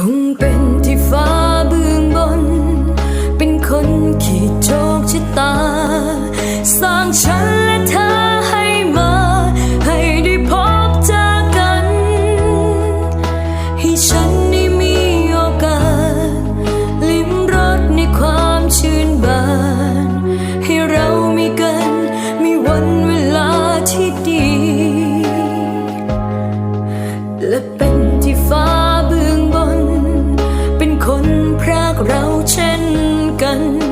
คงเป็นที่ฟ้าเบื้องบน เป็นคนขีดโชคชะตา สร้างฉันและเธอให้มา ให้ได้พบเจอกัน ให้ฉันได้มีโอกาส ลิ้มรสในความชื่นบาน ให้เรามีกัน มีวันเวลาที่ sen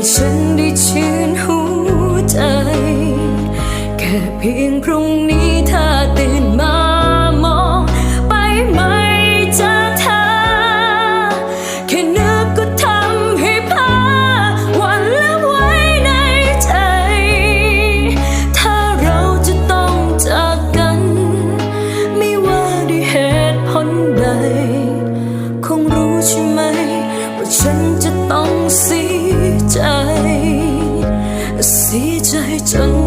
ให้ฉันได้ชื่นหัวใจ แค่เพียงพรุ่งนี้ ฉันจะต้องเสียใจ เสียใจจน